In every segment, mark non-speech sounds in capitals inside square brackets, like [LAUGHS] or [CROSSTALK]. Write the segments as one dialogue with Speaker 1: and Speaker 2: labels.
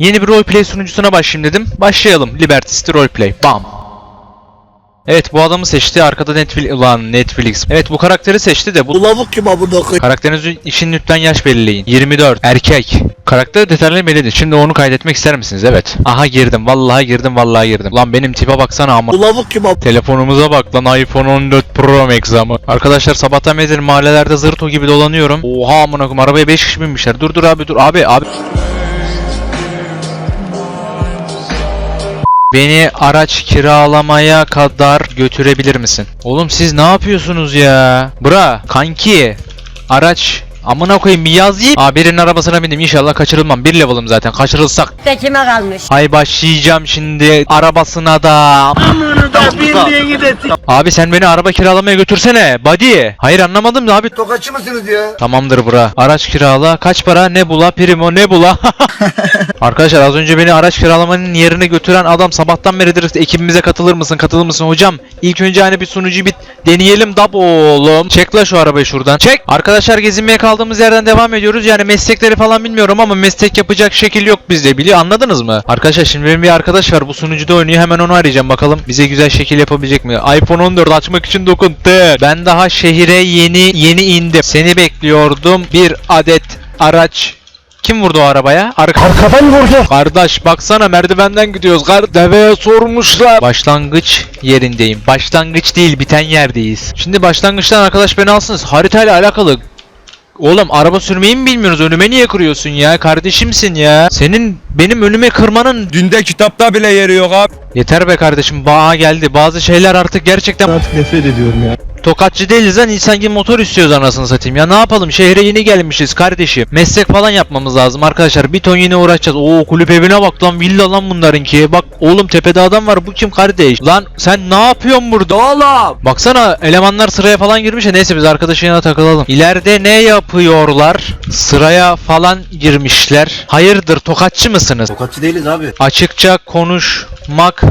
Speaker 1: Yeni bir roleplay sunucusuna başlayayım dedim. Başlayalım. Liberty City Roleplay. Bam. Evet bu adamı seçti. Arkada Netflix... Ulan Netflix. Evet bu karakteri seçti de bu...
Speaker 2: Bu lavuk kim amına koyayım?
Speaker 1: Karakterinizin için lütfen yaş belirleyin. 24. Erkek. Karakter detayları belirleyin. Şimdi onu kaydetmek ister misiniz? Evet. Aha girdim. Vallahi girdim. Vallahi girdim. Lan benim tipe baksana ama.
Speaker 2: Bu lavuk kim amına
Speaker 1: Telefonumuza bak lan iPhone 14 Pro Max ama. Arkadaşlar sabahtan beri mahallelerde zırto gibi dolanıyorum. Oha amına koyayım arabaya 5 kişi binmişler. Dur dur abi dur abi abi. Beni araç kiralamaya kadar götürebilir misin? Oğlum siz ne yapıyorsunuz ya? Bra kanki araç amına koyayım bir yazayım. Aa birinin arabasına bindim inşallah kaçırılmam. Bir level'ım zaten kaçırılsak.
Speaker 3: de kime kalmış?
Speaker 1: Hay başlayacağım şimdi arabasına da.
Speaker 2: da bildiğin gidesin.
Speaker 1: Abi sen beni araba kiralamaya götürsene. Body. Hayır anlamadım da abi.
Speaker 2: Tokatçı mısınız ya?
Speaker 1: Tamamdır bura. Araç kirala. Kaç para? Ne bula? Primo ne bula? [LAUGHS] Arkadaşlar az önce beni araç kiralamanın yerine götüren adam sabahtan beridir ekibimize katılır mısın? Katılır mısın hocam? İlk önce hani bir sunucuyu bir deneyelim dab oğlum. Çek la şu arabayı şuradan. Çek. Arkadaşlar gezinmeye kaldığımız yerden devam ediyoruz. Yani meslekleri falan bilmiyorum ama meslek yapacak şekil yok bizde biliyor. Anladınız mı? Arkadaşlar şimdi benim bir arkadaş var bu sunucuda oynuyor. Hemen onu arayacağım bakalım bize güzel şekil yapabilecek mi? iPhone 14 açmak için dokun. Tık. Ben daha şehire yeni yeni indim. Seni bekliyordum. Bir adet araç kim vurdu o arabaya? Arka
Speaker 2: Arkadan vurdu.
Speaker 1: Kardeş baksana merdivenden gidiyoruz. Kar deveye sormuşlar. Başlangıç yerindeyim. Başlangıç değil biten yerdeyiz. Şimdi başlangıçtan arkadaş beni alsınız. Haritayla alakalı Oğlum araba sürmeyi mi bilmiyoruz? Önüme niye kırıyorsun ya? Kardeşimsin ya. Senin benim önüme kırmanın
Speaker 4: Dünde kitapta bile yeri yok abi.
Speaker 1: Yeter be kardeşim. Bağa geldi. Bazı şeyler artık gerçekten
Speaker 5: Artık nefret ediyorum ya.
Speaker 1: Tokatçı değiliz lan. İnsan gibi motor istiyoruz anasını satayım. Ya ne yapalım? Şehre yeni gelmişiz kardeşim. Meslek falan yapmamız lazım arkadaşlar. Bir ton yine uğraşacağız. Oo kulüp evine bak lan. Villa lan bunlarınki. Bak oğlum tepede adam var. Bu kim kardeş? Lan sen ne yapıyorsun burada?
Speaker 2: Oğlum.
Speaker 1: Baksana elemanlar sıraya falan girmiş ya neyse biz arkadaşın yanına takılalım. İleride ne yapıyorlar? Sıraya falan girmişler. Hayırdır tokatçı mısınız?
Speaker 2: Tokatçı değiliz abi.
Speaker 1: Açıkça konuşmak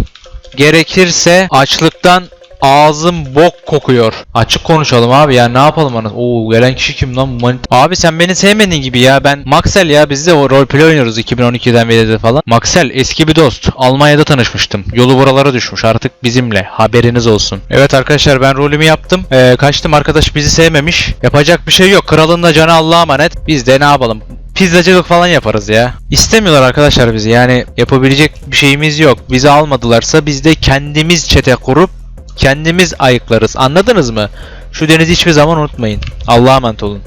Speaker 1: gerekirse açlıktan ağzım bok kokuyor. Açık konuşalım abi ya ne yapalım ana. Oo gelen kişi kim lan manit? Abi sen beni sevmediğin gibi ya ben Maxel ya biz de o roleplay oynuyoruz 2012'den beri de falan. Maxel eski bir dost. Almanya'da tanışmıştım. Yolu buralara düşmüş artık bizimle. Haberiniz olsun. Evet arkadaşlar ben rolümü yaptım. Ee, kaçtım arkadaş bizi sevmemiş. Yapacak bir şey yok. Kralın da canı Allah'a emanet. Biz de ne yapalım? pizzacılık falan yaparız ya. İstemiyorlar arkadaşlar bizi yani yapabilecek bir şeyimiz yok. Bizi almadılarsa biz de kendimiz çete kurup kendimiz ayıklarız. Anladınız mı? Şu denizi hiçbir zaman unutmayın. Allah'a emanet olun.